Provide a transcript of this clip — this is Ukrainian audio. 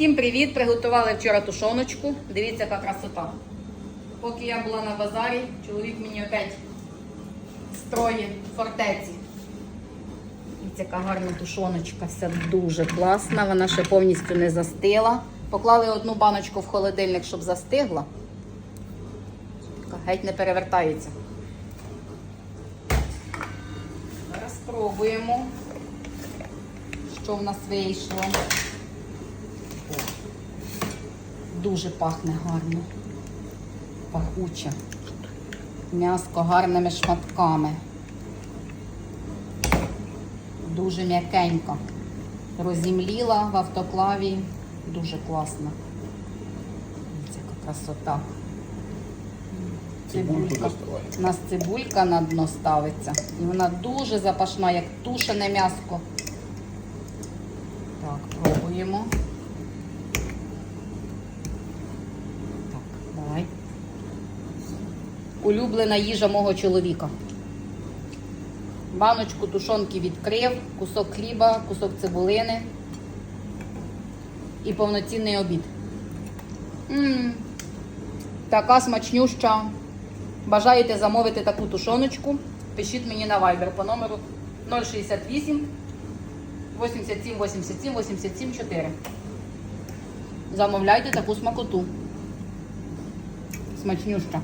Всім привіт! Приготували вчора тушоночку. Дивіться, яка красота. Поки я була на базарі, чоловік мені опять строє фортеці. Дивіться, яка гарна тушоночка, все дуже класна. Вона ще повністю не застила. Поклали одну баночку в холодильник, щоб застигла. Геть не перевертається. Зараз спробуємо, що в нас вийшло. Дуже пахне гарно. Пахуче. М'яско гарними шматками. Дуже м'якенько. Розімліла в автоклаві. Дуже класно. Ось яка красота. Цибулька. У нас цибулька на дно ставиться. І вона дуже запашна, як тушене м'яско. Так, пробуємо. Так, давай. Улюблена їжа мого чоловіка. Баночку тушонки відкрив, кусок хліба, кусок цибулини і повноцінний обід. м така смачнюща. Бажаєте замовити таку тушоночку? Пишіть мені на Viber по номеру 068 87 87 87 4. Замовляйте таку смакоту. Смачнюща.